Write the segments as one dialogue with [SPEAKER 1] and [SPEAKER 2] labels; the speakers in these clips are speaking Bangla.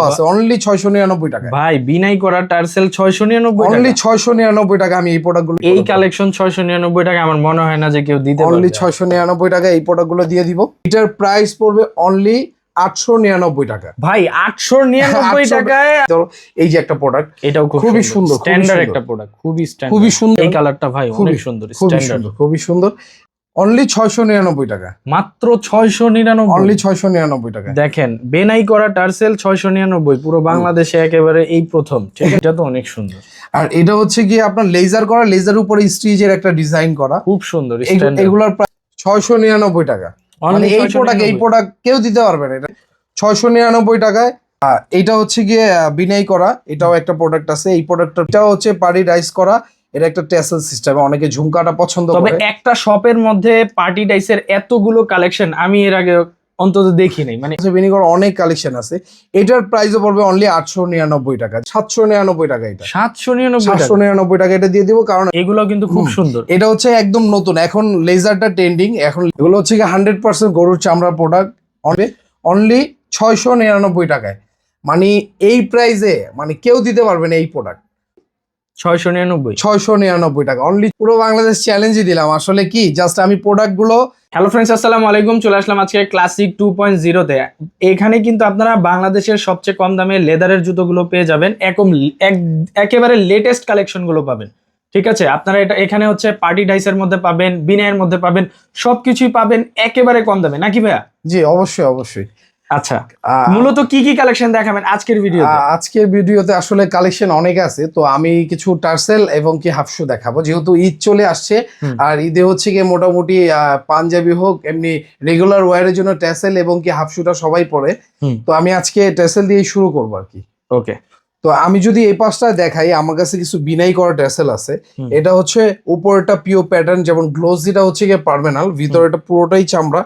[SPEAKER 1] আছে অনলি ছয়শো নিরানব্বই টাকা
[SPEAKER 2] ভাই বিনাই করা টার্সেল ছয়শো নিরানব্বই
[SPEAKER 1] অনলি
[SPEAKER 2] টাকা।
[SPEAKER 1] ছয়শো নিরানব্বই টাকা আমি এই প্রোডাক্টগুলো
[SPEAKER 2] এই কালেকশন ছয়শো নিরানব্বই টাকা আমার মনে হয় না যে কেউ দিতে
[SPEAKER 1] অনলি
[SPEAKER 2] পারবে।
[SPEAKER 1] ছয়শো নিরানব্বই টাকা এই প্রোডাক্টগুলো দিয়ে দিব। এটার প্রাইস পড়বে অনলি আটশো নিরানব্বই টাকা।
[SPEAKER 2] ভাই আটশো নিরানব্বই
[SPEAKER 1] 800
[SPEAKER 2] টাকায়
[SPEAKER 1] এই যে একটা প্রোডাক্ট
[SPEAKER 2] এটাও
[SPEAKER 1] খুবই সুন্দর,
[SPEAKER 2] স্ট্যান্ডার্ড একটা প্রোডাক্ট খুবই
[SPEAKER 1] খুবই সুন্দর।
[SPEAKER 2] এই কালারটা ভাই
[SPEAKER 1] খুবই-
[SPEAKER 2] সুন্দর
[SPEAKER 1] খুবই সুন্দর খুবই সুন্দর। অনলি ছয়শো নিরানব্বই টাকা।
[SPEAKER 2] মাত্র ছয়শো নিরানব্বই।
[SPEAKER 1] অনলি ছয়শো নিরানব্বই টাকা
[SPEAKER 2] দেখেন বেনাই করা টার্সেল ছয়শো নিরানব্বই পুরো বাংলাদেশে একেবারে এই প্রথম। এটা তো অনেক সুন্দর।
[SPEAKER 1] আর এটা হচ্ছে গিয়ে আপনার লেজার করা লেজার উপরে স্টিচের একটা ডিজাইন করা।
[SPEAKER 2] খুব সুন্দর
[SPEAKER 1] এগু- এগুলোর প্রায় ছয়শো নিরানব্বই টাকা। মানে এই প্রোডাক্ট এই প্রোডাক্ট কেউ দিতে পারবে না। এটা ছয়শো নিরানব্বই টাকায়। এটা হচ্ছে গিয়ে বিনাই করা। এটাও একটা প্রোডাক্ট আছে। এই প্রোডাক্টটা হচ্ছে পারি রাইস করা। এটা একটা টেসেল সিস্টেম অনেকে ঝুমকাটা পছন্দ করে।
[SPEAKER 2] তবে একটা শপের মধ্যে পার্টি ডাইসের এতগুলো কালেকশন আমি এর আগে অন্তত দেখি নাই মানে
[SPEAKER 1] ভিনিগর অনেক কালেকশন আছে। এটার প্রাইসও পড়বে অনলি আটশো নিরানব্বই টাকা সাতশো নিরানব্বই টাকা এটা।
[SPEAKER 2] সাতশো নিরানব্বই
[SPEAKER 1] সাতশো নিরানব্বই টাকা এটা দিয়ে দিব কারণ
[SPEAKER 2] এগুলো কিন্তু খুব সুন্দর।
[SPEAKER 1] এটা হচ্ছে একদম নতুন এখন লেজারটা ট্রেন্ডিং এখন এগুলো হচ্ছে কি হান্ড্রেড পার্সেন্ট গরুর চামড়া প্রোডাক্ট অনলি ছয়শো নিরানব্বই টাকায়। মানে এই প্রাইসে মানে কেউ দিতে পারবে না এই প্রোডাক্ট
[SPEAKER 2] ছয়শো নিরানব্বই।
[SPEAKER 1] ছয়শো নিরানব্বই টাকা। অনলি পুরো বাংলাদেশ চ্যালেঞ্জই দিলাম। আসলে কি? জাস্ট আমি প্রোডাক্টগুলো
[SPEAKER 2] হ্যালো ফ্রেন্ডস আসসালামু আলাইকুম। চলে আসলাম আজকে ক্লাসিক টু পয়েন্ট জিরোতে এখানে কিন্তু আপনারা বাংলাদেশের সবচেয়ে কম দামে লেদারের জুতোগুলো পেয়ে যাবেন। একম এক- একেবারে লেটেস্ট কালেকশনগুলো পাবেন। ঠিক আছে? আপনারা এটা এখানে হচ্ছে পার্টি ডাইসের মধ্যে পাবেন বিনয়ের মধ্যে পাবেন সবকিছুই পাবেন একেবারে কম দামে। নাকি ভাইয়া?
[SPEAKER 1] জি অবশ্যই অবশ্যই।
[SPEAKER 2] আচ্ছা মূলত কি কি কালেকশন দেখাবেন আজকের ভিডিওতে?
[SPEAKER 1] আজকের ভিডিওতে আসলে কালেকশন অনেক আছে তো আমি কিছু টার্সেল এবং কি হাফশু দেখাবো। যেহেতু ঈদ চলে আসছে আর ঈদে হচ্ছে গিয়ে মোটামুটি আহ, পাঞ্জাবি হোক এমনি রেগুলার ওয়ারের জন্য ট্যাসেল এবং কি হাফশুটা সবাই পরে। তো আমি আজকে ট্যাসেল দিয়ে শুরু করব আর কি।
[SPEAKER 2] ওকে।
[SPEAKER 1] তো আমি যদি এই পাশটা দেখাই আমার কাছে কিছু বিনাই করা ট্যাসেল আছে। এটা হচ্ছে উপরটা পিও প্যাটার্ন যেমন গ্লোজিটা হচ্ছে গিয়ে পারমেনাল ভিতরেটা পুরোটাই চামড়া।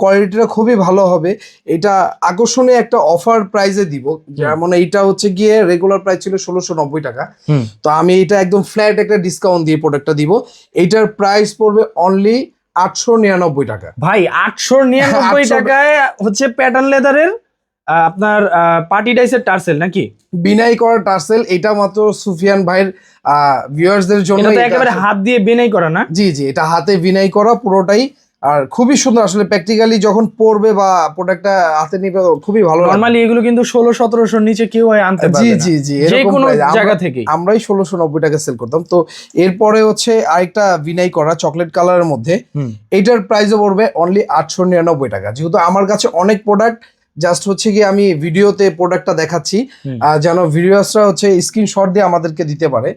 [SPEAKER 1] কোয়ালিটিটা খুবই ভালো হবে। এটা আকর্ষণীয় একটা অফার প্রাইসে দিব। যেমন এইটা হচ্ছে গিয়ে রেগুলার প্রাইস ছিল ষোলোশো নব্বই টাকা। তো আমি এটা একদম ফ্ল্যাট একটা ডিসকাউন্ট দিয়ে প্রোডাক্টটা দিব। এইটার প্রাইস পড়বে অনলি আটশো নিরানব্বই টাকা।
[SPEAKER 2] ভাই আটশো নিরানব্বই টাকায় হচ্ছে প্যাটার্ন লেদারের আপনার পার্টি ডাইসের টার্সেল নাকি?
[SPEAKER 1] বিনাই করা টার্সেল এটা মাত্র সুফিয়ান ভাইয়ের ভিউয়ার্সদের জন্য
[SPEAKER 2] এটা একেবারে হাত দিয়ে বিনাই করা না?
[SPEAKER 1] জি জি এটা হাতে বিনাই করা পুরোটাই। আর খুবই সুন্দর আসলে প্র্যাকটিক্যালি যখন পড়বে বা প্রোডাক্টটা হাতে নিবে খুবই ভালো
[SPEAKER 2] নর্মালি এগুলো কিন্তু ষোলো সতেরোশোর নিচে কেউ আনতে
[SPEAKER 1] জি
[SPEAKER 2] পারবে না।
[SPEAKER 1] জি জি
[SPEAKER 2] যে
[SPEAKER 1] এরকম
[SPEAKER 2] কোনো জায়গা থেকে।
[SPEAKER 1] আমরাই ষোলোশো নব্বই টাকা সেল করতাম। তো এরপরে হচ্ছে আরেকটা বিনাই করা চকলেট কালারের মধ্যে এইটার প্রাইসও পড়বে অনলি আটশো নিরানব্বই টাকা। যেহেতু আমার কাছে অনেক প্রোডাক্ট জাস্ট হচ্ছে কি আমি ভিডিওতে প্রোডাক্টটা দেখাচ্ছি। যেন ভিডিওসরা হচ্ছে স্ক্রিনশট দিয়ে আমাদেরকে দিতে পারে।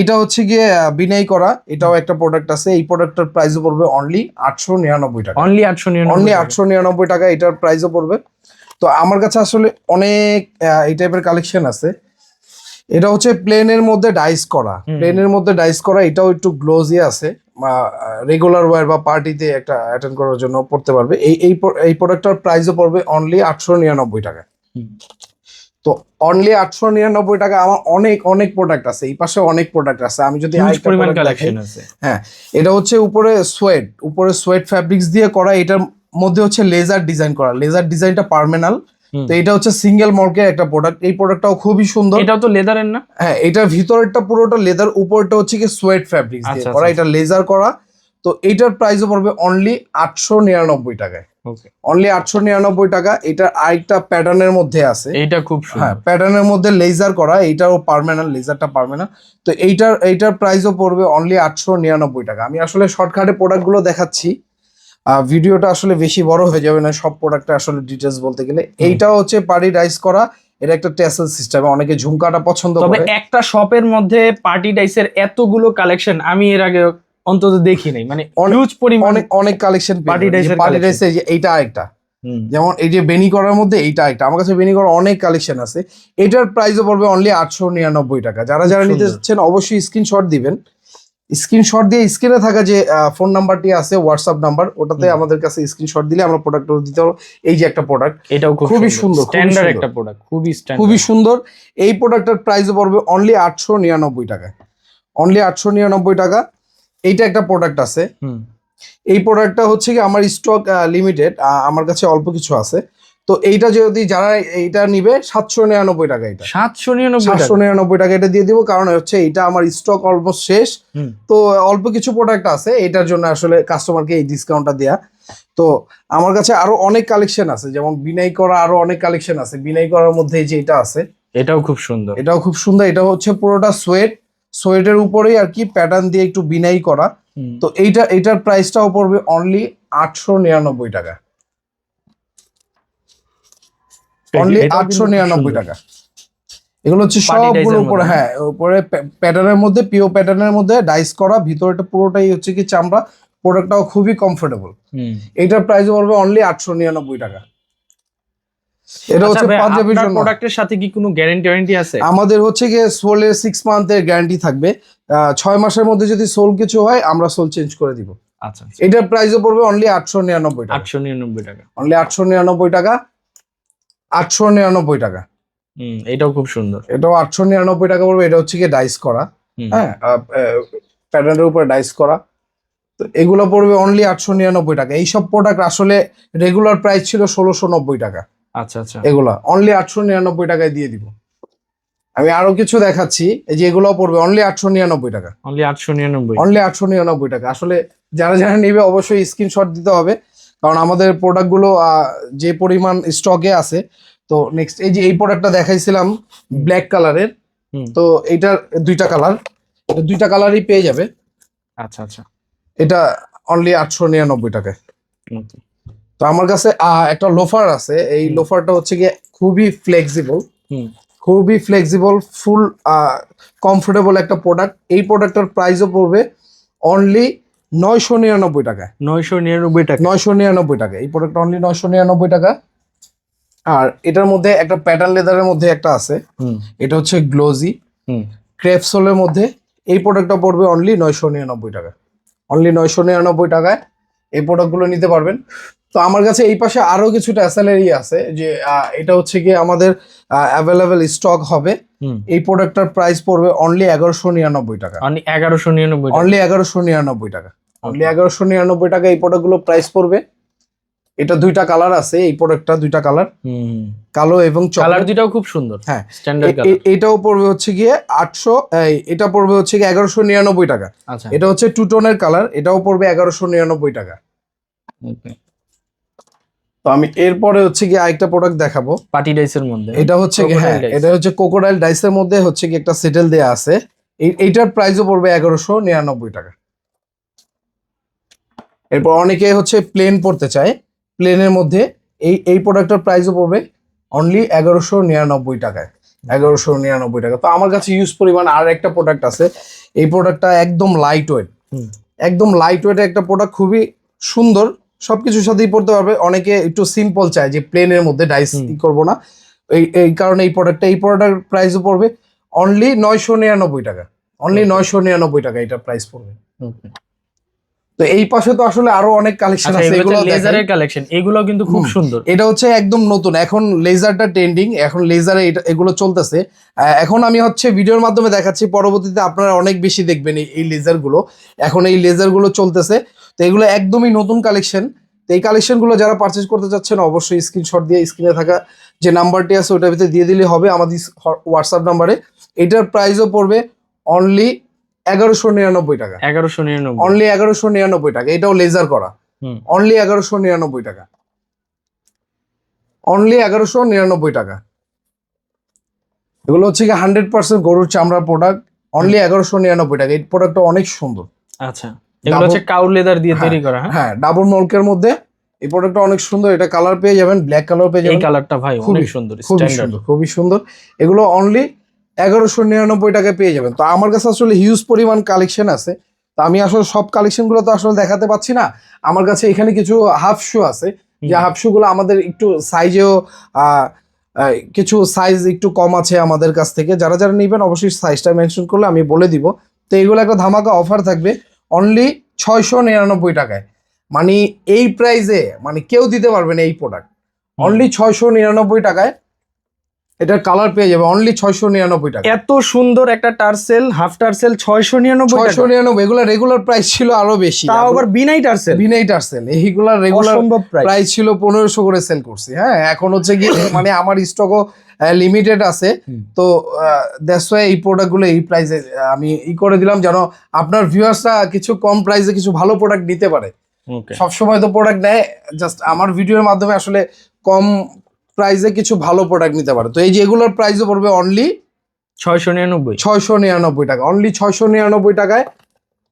[SPEAKER 1] এটা হচ্ছে গিয়ে বিনাই করা। এটাও একটা প্রোডাক্ট আছে। এই প্রোডাক্টটার প্রাইসও পড়বে অনলি আটশো নিরানব্বই টাকা।
[SPEAKER 2] অনলি আটশো
[SPEAKER 1] অনলি আটশো নিরানব্বই টাকা এটার প্রাইসও পড়বে। তো আমার কাছে আসলে অনেক এই টাইপের কালেকশন আছে। এটা হচ্ছে প্লেনের মধ্যে ডাইস করা। প্লেনের মধ্যে ডাইস করা এটাও একটু গ্লোজি আছে। রেগুলার ওয়ার বা পার্টিতে একটা অ্যাটেন্ড করার জন্য পড়তে পারবে। এই এই এই প্রোডাক্টটার প্রাইসও পড়বে অনলি আটশো নিরানব্বই টাকা। তো অনলি আটশো নিরানব্বই টাকা আমার অনেক অনেক প্রোডাক্ট আছে। এই পাশে অনেক প্রোডাক্ট আছে। আমি যদি হ্যাঁ এটা হচ্ছে উপরে সোয়েট উপরে সোয়েট ফ্যাব্রিক্স দিয়ে করা। এটার মধ্যে হচ্ছে লেজার ডিজাইন করা। লেজার ডিজাইনটা পার্মেনাল। তো এটা হচ্ছে সিঙ্গেল মর্কের একটা প্রোডাক্ট এই প্রোডাক্টটাও খুবই সুন্দর।
[SPEAKER 2] এটাও তো লেদারের না?
[SPEAKER 1] হ্যাঁ এটার ভিতরেরটা পুরোটা লেদার উপরটা হচ্ছে কি সোয়েট ফ্যাব্রিক্স দিয়ে
[SPEAKER 2] আচ্ছা,
[SPEAKER 1] করা।
[SPEAKER 2] আচ্ছা।
[SPEAKER 1] এটা লেজার করা। তো এইটার প্রাইসও পড়বে অনলি আটশো নিরানব্বই টাকায়। অনলি আটশো নিরানব্বই টাকা। এটার আরেকটা প্যাটার্নের মধ্যে আছে।
[SPEAKER 2] এইটা খুব
[SPEAKER 1] হ্যাঁ প্যাটার্নের মধ্যে লেজার করা। এইটাও পার্মানেন্ট লেজারটা পার্মানেন্ট তো এইটার এইটার প্রাইসও পড়বে অনলি আটশো নিরানব্বই টাকা। আমি আসলে শর্টকাটে প্রোডাক্টগুলো দেখাচ্ছি। ভিডিওটা আসলে বেশি বড় হয়ে যাবে না সব প্রোডাক্টটা আসলে ডিটেলস বলতে গেলে। এইটাও হচ্ছে পারি রাইস করা এটা একটা টেসেল সিস্টেম অনেকে ঝুমকাটা পছন্দ
[SPEAKER 2] তবে
[SPEAKER 1] করে।
[SPEAKER 2] একটা শপের মধ্যে পার্টি ডাইসের এতগুলো কালেকশন আমি এর আগে অন্তত দেখি নাই মানে হিউজ পরিমাণ
[SPEAKER 1] অনেক অনেক কালেকশন
[SPEAKER 2] Dice এর
[SPEAKER 1] পার্টি
[SPEAKER 2] collection।
[SPEAKER 1] এইটা
[SPEAKER 2] হুম।
[SPEAKER 1] যেমন এই যে বেনি করার মধ্যে এইটা একটা আমার কাছে বেনি করার অনেক কালেকশন আছে। এটার প্রাইসও পড়বে অনলি আটশো নিরানব্বই টাকা। যারা যারা নিতে চাচ্ছেন অবশ্যই স্ক্রিনশট দিবেন। স্ক্রিনশট দিয়ে স্ক্রিনে থাকা যে ফোন নাম্বারটি আছে হোয়াটসঅ্যাপ নাম্বার ওটাতে আমাদের কাছে স্ক্রিনশট দিলে আমরা প্রোডাক্ট দিতে পারব। এই যে একটা প্রোডাক্ট
[SPEAKER 2] এটাও খুব
[SPEAKER 1] খুবই সুন্দর,
[SPEAKER 2] স্ট্যান্ডার্ড একটা প্রোডাক্ট খুবই স্ট্যান্ডার্ড
[SPEAKER 1] খুবই সুন্দর। এই প্রোডাক্টের প্রাইসও পড়বে অনলি আটশো নিরানব্বই টাকা। অনলি আটশো নিরানব্বই টাকা। এইটা একটা প্রোডাক্ট আছে।
[SPEAKER 2] হুম।
[SPEAKER 1] এই প্রোডাক্টটা হচ্ছে কি আমার স্টক লিমিটেড আমার কাছে অল্প কিছু আছে। তো এইটা যদি যারা এইটা নিবে সাতশো নিরানব্বই টাকা এটা।
[SPEAKER 2] সাতশো নিরানব্বই
[SPEAKER 1] সাতশো নিরানব্বই টাকা এটা দিয়ে দিব কারণ হচ্ছে এটা আমার স্টক অলমোস্ট শেষ। তো অল্প কিছু প্রোডাক্ট আছে এটার জন্য আসলে কাস্টমারকে এই ডিসকাউন্টটা দেয়া। তো আমার কাছে আরও অনেক কালেকশন আছে যেমন বিনাই করা আরও অনেক কালেকশন আছে। বিনাই করার মধ্যে এই যে এটা আছে।
[SPEAKER 2] এটাও খুব সুন্দর।
[SPEAKER 1] এটাও খুব সুন্দর এটা হচ্ছে পুরোটা সোয়েট সোয়েটের উপরেই আর কি প্যাটার্ন দিয়ে একটু বিনাই করা তো এইটা এটার প্রাইসটাও পড়বে অনলি আটশো নিরানব্বই টাকা। অনলি আটশো নিরানব্বই টাকা। এগুলো হচ্ছে সবগুলো উপরে হ্যাঁ উপরে প্যাটার্নের মধ্যে পিও প্যাটার্নের মধ্যে ডাইস করা ভিতরেটা পুরোটাই হচ্ছে কি চামড়া প্রোডাক্টটাও খুবই কমফোর্টেবল। এটার প্রাইস পড়বে অনলি আটশো নিরানব্বই টাকা। এটা হচ্ছে
[SPEAKER 2] আচ্ছা
[SPEAKER 1] পাঞ্জাবির জন্য।
[SPEAKER 2] প্রোডাক্টের সাথে কি কোনো গ্যারান্টি ওয়ারেন্টি আছে?
[SPEAKER 1] আমাদের হচ্ছে গিয়ে সোলের সিক্স মান্থের গ্যারান্টি থাকবে। আহ, ছয় মাসের মধ্যে যদি সোল কিছু হয় আমরা সোল চেঞ্জ করে দিব।
[SPEAKER 2] আচ্ছা
[SPEAKER 1] এটার প্রাইসও পড়বে অনলি আটশো নিরানব্বই টাকা।
[SPEAKER 2] আটশো নিরানব্বই টাকা।
[SPEAKER 1] অনলি আটশো নিরানব্বই টাকা। আটশো নিরানব্বই টাকা।
[SPEAKER 2] হুম এটাও খুব সুন্দর।
[SPEAKER 1] এটাও আটশো নিরানব্বই টাকা পড়বে এটা হচ্ছে গিয়ে ডাইস করা। হ্যাঁ প্যাটার্নের উপরে ডাইস করা। তো এগুলো পড়বে অনলি আটশো নিরানব্বই টাকা। এইসব প্রোডাক্ট আসলে রেগুলার প্রাইস ছিল ষোলোশো নব্বই টাকা।
[SPEAKER 2] আচ্ছা আচ্ছা।
[SPEAKER 1] এগুলা অনলি আটশো নিরানব্বই টাকায় দিয়ে দিব। আমি আরও কিছু দেখাচ্ছি এই যে এগুলো পড়বে অনলি আটশো নিরানব্বই টাকা।
[SPEAKER 2] অনলি আটশো নিরানব্বই।
[SPEAKER 1] অনলি আটশো নিরানব্বই টাকা। আসলে যারা যারা নেবে অবশ্যই স্ক্রিনশট দিতে হবে। কারণ আমাদের প্রোডাক্টগুলো যে পরিমাণ স্টকে আছে তো নেক্সট এই যে এই প্রোডাক্টটা দেখাইছিলাম ব্ল্যাক কালারের তো এইটার দুইটা কালার দুইটা কালারই পেয়ে যাবে।
[SPEAKER 2] আচ্ছা আচ্ছা।
[SPEAKER 1] এটা অনলি আটশো নিরানব্বই টাকায়। তো আমার কাছে একটা লোফার আছে এই লোফারটা হচ্ছে গিয়ে খুবই ফ্লেক্সিবল
[SPEAKER 2] হুম।
[SPEAKER 1] খুবই ফ্লেক্সিবল ফুল কমফোর্টেবল একটা প্রোডাক্ট এই প্রোডাক্টের প্রাইসও পড়বে অনলি নয়শো নিরানব্বই টাকা
[SPEAKER 2] নয়শো নিরানব্বই টাকা।
[SPEAKER 1] নয়শো নিরানব্বই টাকা এই প্রোডাক্টটা অনলি নয়শো নিরানব্বই টাকা। আর এটার মধ্যে একটা প্যাটার্ন লেদারের মধ্যে একটা আছে।
[SPEAKER 2] হুম।
[SPEAKER 1] এটা হচ্ছে গ্লোজি
[SPEAKER 2] হুম।
[SPEAKER 1] ক্রেপসোলের মধ্যে এই প্রোডাক্টটা পড়বে অনলি নয়শো নিরানব্বই টাকা। অনলি নয়শো নিরানব্বই টাকায় এই প্রোডাক্টগুলো নিতে পারবেন। তো আমার কাছে এই পাশে আরও কিছুটা অ্যাসেলারি আছে যে এটা হচ্ছে কি আমাদের অ্যাভেলেবেল স্টক হবে। এই প্রোডাক্টটার প্রাইস পড়বে অনলি এগারোশো নিরানব্বই টাকা।
[SPEAKER 2] অনলি এগারোশো নিরানব্বই
[SPEAKER 1] অনলি এগারোশো নিরানব্বই টাকা। অনলি এগারোশো নিরানব্বই টাকা এই প্রোডাক্টগুলো প্রাইস পড়বে। এটা দুইটা কালার আছে এই প্রোডাক্টটা দুইটা কালার
[SPEAKER 2] হুম।
[SPEAKER 1] কালো এবং
[SPEAKER 2] কালার দুটাও খুব সুন্দর
[SPEAKER 1] হ্যাঁ।
[SPEAKER 2] স্ট্যান্ডার্ড
[SPEAKER 1] এটাও পড়বে হচ্ছে গিয়ে আটশো এটা পড়বে হচ্ছে গিয়ে এগারোশো নিরানব্বই টাকা।
[SPEAKER 2] আচ্ছা।
[SPEAKER 1] এটা হচ্ছে টু টোনের কালার এটাও পড়বে এগারোশো নিরানব্বই টাকা. তো আমি এরপরে হচ্ছে গিয়ে আরেকটা প্রোডাক্ট দেখাবো।
[SPEAKER 2] পার্টি ডাইসের মধ্যে।
[SPEAKER 1] এটা হচ্ছে কি হ্যাঁ এটা হচ্ছে কোকোডাইল ডাইসের মধ্যে হচ্ছে কি একটা সেটেল দেয়া আছে। এইটার প্রাইসও পড়বে এগারোশো নিরানব্বই টাকা। এরপর অনেকে হচ্ছে প্লেন পড়তে চায়। প্লেনের মধ্যে এই এই প্রোডাক্টের প্রাইসও পড়বে অনলি এগারোশো নিরানব্বই টাকায়। এগারোশো নিরানব্বই টাকা। তো আমার কাছে ইউজ পরিমাণ আর একটা প্রোডাক্ট আছে। এই প্রোডাক্টটা একদম লাইট ওয়েট। একদম লাইট ওয়েট একটা প্রোডাক্ট খুবই সুন্দর। সব কিছুর সাথেই পড়তে পারবে। অনেকে একটু সিম্পল চায় যে প্লেনের মধ্যে ডাইস। করব না। এই এই কারণে এই প্রোডাক্টটা এই প্রোডাক্টের প্রাইসও পড়বে। অনলি নয়শো নিরানব্বই টাকা। অনলি নয়শো নিরানব্বই টাকা এটা প্রাইস পড়বে. তো এই পাশে তো আসলে আরও অনেক কালেকশন
[SPEAKER 2] আচ্ছা
[SPEAKER 1] আছে
[SPEAKER 2] এগুলো লেজারের কালেকশন এগুলো কিন্তু খুব সুন্দর।
[SPEAKER 1] এটা হচ্ছে একদম নতুন। এখন লেজারটা ট্রেন্ডিং এখন লেজারে এগুলো চলতেছে। এখন আমি হচ্ছে ভিডিওর মাধ্যমে দেখাচ্ছি পরবর্তীতে আপনারা অনেক বেশি দেখবেন এই- লেজারগুলো এখন এই লেজারগুলো চলতেছে। তো এগুলো একদমই নতুন কালেকশন তো এই কালেকশনগুলো যারা পারচেজ করতে চাচ্ছেন অবশ্যই স্ক্রিনশট দিয়ে স্ক্রিনে থাকা যে নাম্বারটি আছে ওটার ভিতরে দিয়ে দিলে হবে আমাদের হোয়াটসঅ্যাপ নাম্বারে এটার প্রাইসও পড়বে অনলি এগারোশো নিরানব্বই টাকা।
[SPEAKER 2] এগারোশো নিরানব্বই।
[SPEAKER 1] অনলি এগারোশো নিরানব্বই টাকা। এটাও লেজার করা। অনলি এগারোশো নিরানব্বই টাকা। অনলি এগারোশো নিরানব্বই টাকা। এগুলো হচ্ছে কি হান্ড্রেড পার্সেন্ট গরুর চামড়ার প্রোডাক্ট অনলি এগারোশো নিরানব্বই টাকা। এই প্রোডাক্টটা অনেক সুন্দর।
[SPEAKER 2] আচ্ছা। এগুলো হচ্ছে কাউর লেদার দিয়ে তৈরি করা হ্যাঁ?
[SPEAKER 1] হ্যাঁ ডাবল মলকের মধ্যে। এই প্রোডাক্টটা অনেক সুন্দর। এটা কালার পেয়ে যাবেন ব্ল্যাক কালার পেয়ে
[SPEAKER 2] এই
[SPEAKER 1] যাবেন।
[SPEAKER 2] কালারটা ভাই
[SPEAKER 1] খুবই-
[SPEAKER 2] অনেক সুন্দর
[SPEAKER 1] খুবই সুন্দর খুবই সুন্দর। এগুলো অনলি এগারোশো নিরানব্বই টাকায় পেয়ে যাবেন। তো আমার কাছে আসলে হিউজ পরিমাণ কালেকশন আছে। তো আমি আসলে সব কালেকশনগুলো তো আসলে দেখাতে পাচ্ছি না। আমার কাছে এখানে কিছু হাফ শু আছে। যে হাফ শু গুলো আমাদের একটু সাইজেও কিছু সাইজ একটু কম আছে আমাদের কাছ থেকে। যারা যারা নেবেন অবশ্যই সাইজটা মেনশন করলে আমি বলে দিব। তো এইগুলো একটা ধামাকা অফার থাকবে অনলি ছয়শো নিরানব্বই টাকায়। মানে এই প্রাইসে মানে কেউ দিতে পারবে না এই প্রোডাক্ট অনলি ছয়শো নিরানব্বই টাকায় এটার কালার পেয়ে যাবে অনলি ছয়শো নিরানব্বই টাকা।
[SPEAKER 2] এত সুন্দর একটা টার্সেল হাফ টার্সেল ছয়শো নিরানব্বই
[SPEAKER 1] ছয়শো নিরানব্বই এগুলো রেগুলার প্রাইস ছিল আরও বেশি।
[SPEAKER 2] তাও আবার বিনাই টার্সেল?
[SPEAKER 1] বিনাই টার্সেল। এইগুলা রেগুলার
[SPEAKER 2] প্রাইস
[SPEAKER 1] প্রাইস ছিল পনেরোশো করে সেল করছি হ্যাঁ? এখন হচ্ছে কি মানে আমার স্টকও লিমিটেড আছে। তো দ্যাটস ওয়াই এই প্রোডাক্টগুলো এই প্রাইসে আমি ই করে দিলাম যেন আপনার ভিউয়ার্সরা কিছু কম প্রাইসে কিছু ভালো প্রোডাক্ট নিতে পারে। সবসময় তো প্রোডাক্ট নেয় জাস্ট আমার ভিডিওর মাধ্যমে আসলে কম প্রাইসে কিছু ভালো প্রোডাক্ট নিতে পারে। তো এই যে এগুলোর প্রাইসও পড়বে অনলি
[SPEAKER 2] ছয়শো নিরানব্বই।
[SPEAKER 1] ছয়শো নিরানব্বই টাকা। অনলি ছয়শো নিরানব্বই টাকায়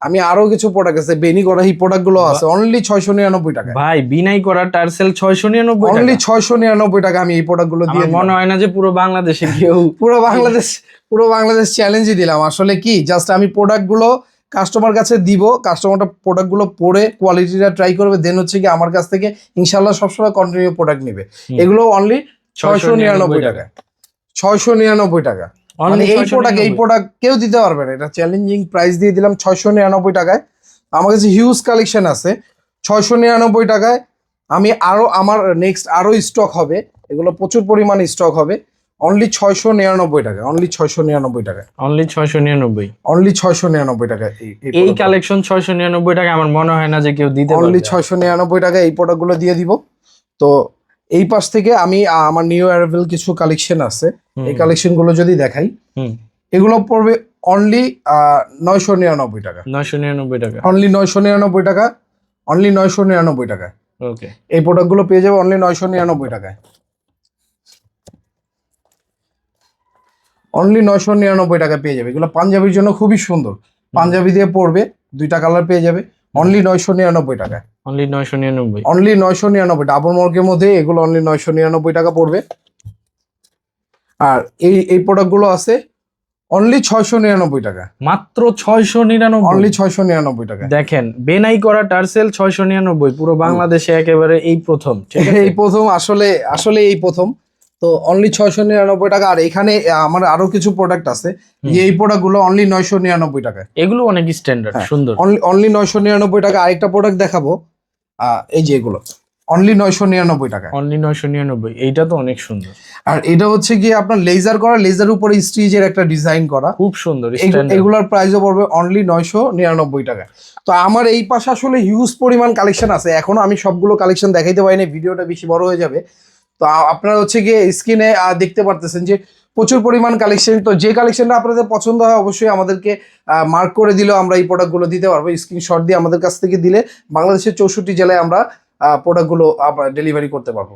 [SPEAKER 1] আমি আরও কিছু প্রোডাক্ট আছে বেনি করা এই প্রোডাক্টগুলো আছে অনলি ছয়শো নিরানব্বই টাকা
[SPEAKER 2] ভাই বিনাই করা টার্সেল ছয়শো নিরানব্বই
[SPEAKER 1] অনলি ছয়শো নিরানব্বই টাকা আমি এই প্রোডাক্টগুলো দিয়ে
[SPEAKER 2] মনে হয় না যে পুরো বাংলাদেশে কেউ
[SPEAKER 1] পুরো বাংলাদেশ পুরো বাংলাদেশ চ্যালেঞ্জই দিলাম। আসলে কি? জাস্ট আমি প্রোডাক্টগুলো কাস্টমার কাছে দিব কাস্টমারটা প্রোডাক্টগুলো পরে কোয়ালিটিটা ট্রাই করবে দেন হচ্ছে কি আমার কাছ থেকে ইনশাল্লাহ সবসময় কন্টিনিউ প্রোডাক্ট নিবে। এগুলো অনলি ছয়শো নিরানব্বই টাকা। ছয়শো নিরানব্বই টাকা। মানে এই প্রোডাক্ট এই প্রোডাক্ট কেউ দিতে পারবে না। এটা চ্যালেঞ্জিং প্রাইস দিয়ে দিলাম ছয়শো নিরানব্বই টাকায়। আমার কাছে হিউজ কালেকশন আছে। ছয়শো নিরানব্বই টাকায় আমি আরও আমার নেক্সট আরও স্টক হবে। এগুলো প্রচুর পরিমাণে স্টক হবে। অনলি ছয়শো নিরানব্বই টাকা অনলি ছয়শো নিরানব্বই টাকা
[SPEAKER 2] অনলি ছয়শো নিরানব্বই।
[SPEAKER 1] অনলি ছয়শো নিরানব্বই টাকা
[SPEAKER 2] এই কালেকশন ছয়শো নিরানব্বই টাকা আমার মনে হয় না যে কেউ দিতে
[SPEAKER 1] অনলি ছয়শো নিরানব্বই টাকা এই প্রোডাক্টগুলো দিয়ে দিব। তো এই পাশ থেকে আমি আমার নিউ অ্যারাইভেল কিছু কালেকশন আছে। এই কালেকশনগুলো যদি দেখাই এগুলো পড়বে অনলি নয়শো নিরানব্বই টাকা।
[SPEAKER 2] নয়শো নিরানব্বই টাকা।
[SPEAKER 1] অনলি নয়শো নিরানব্বই টাকা অনলি নয়শো নিরানব্বই টাকা
[SPEAKER 2] ওকে
[SPEAKER 1] এই প্রোডাক্টগুলো পেয়ে যাবে অনলি নয়শো নিরানব্বই টাকায়। অনলি নয়শো নিরানব্বই টাকা পেয়ে যাবে। এগুলো পাঞ্জাবির জন্য খুবই সুন্দর। পাঞ্জাবি দিয়ে পড়বে দুইটা কালার পেয়ে যাবে। অনলি নয়শো নিরানব্বই টাকা
[SPEAKER 2] অনলি নয়শো নিরানব্বই।
[SPEAKER 1] অনলি নয়শো নিরানব্বই। ডাবল মর্কের মধ্যে এগুলো অনলি নয়শো নিরানব্বই টাকা পড়বে। আর এই এই প্রোডাক্টগুলো আছে অনলি ছয়শো নিরানব্বই টাকা
[SPEAKER 2] মাত্র ছয়শো নিরানব্বই।
[SPEAKER 1] অনলি ছয়শো নিরানব্বই টাকা
[SPEAKER 2] দেখেন বেনাই করা টার্সেল ছয়শো নিরানব্বই। পুরো বাংলাদেশে একেবারে এই প্রথম
[SPEAKER 1] এই প্রথম আসলে আসলে এই প্রথম। তো অনলি ছয়শো নিরানব্বই টাকা। আর এখানে আমার আরও কিছু প্রোডাক্ট আছে। এই প্রোডাক্টগুলো অনলি নয়শো নিরানব্বই টাকা
[SPEAKER 2] এগুলো অনেক স্ট্যান্ডার্ড। সুন্দর।
[SPEAKER 1] অনলি নয়শো নিরানব্বই টাকা আরেকটা প্রোডাক্ট দেখাবো। এই যে এগুলো। অনলি নয়শো নিরানব্বই টাকা
[SPEAKER 2] অনলি নয়শো নিরানব্বই এইটা তো অনেক সুন্দর।
[SPEAKER 1] আর এটা হচ্ছে গিয়ে আপনার লেজার করা লেজার উপরে স্টিচের একটা ডিজাইন করা।
[SPEAKER 2] খুব সুন্দর
[SPEAKER 1] এগুলোর প্রাইসও পড়বে অনলি নয়শো নিরানব্বই টাকা তো আমার এই পাশে আসলে হিউজ পরিমাণ কালেকশন আছে। এখনও আমি সবগুলো কালেকশন দেখাইতে পারিনি ভিডিওটা বেশি বড় হয়ে যাবে। তো আপনারা হচ্ছে গিয়ে স্ক্রিনে দেখতে পারতেছেন যে প্রচুর পরিমাণ কালেকশন তো যে কালেকশনটা আপনাদের পছন্দ হয় অবশ্যই আমাদেরকে মার্ক করে দিলেও আমরা এই প্রোডাক্টগুলো দিতে পারব। স্ক্রিনশট দিয়ে আমাদের কাছ থেকে দিলে বাংলাদেশের চৌষট্টি জেলায় আমরা প্রোডাক্টগুলো ডেলিভারি করতে পারব।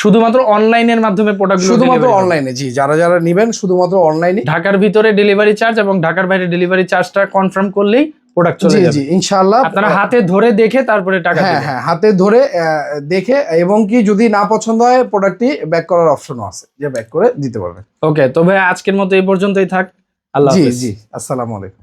[SPEAKER 2] শুধুমাত্র অনলাইনের মাধ্যমে প্রোডাক্ট
[SPEAKER 1] শুধুমাত্র অনলাইনে জি যারা যারা নেবেন শুধুমাত্র অনলাইনে
[SPEAKER 2] ঢাকার ভিতরে ডেলিভারি চার্জ এবং ঢাকার বাইরে ডেলিভারি চার্জটা কনফার্ম করলেই প্রোডাক্ট চলে যাবে।
[SPEAKER 1] জি ইনশাআল্লাহ
[SPEAKER 2] আপনারা হাতে ধরে দেখে তারপরে টাকা
[SPEAKER 1] হ্যাঁ হ্যাঁ হাতে ধরে দেখে এবং কি যদি না পছন্দ হয় প্রোডাক্টটি ব্যাক করার অপশনও আছে যে ব্যাক করে দিতে পারবেন।
[SPEAKER 2] ওকে তো ভাই আজকের মতো এই পর্যন্তই থাক। আল্লাহ
[SPEAKER 1] জি জি আসসালামু আলাইকুম।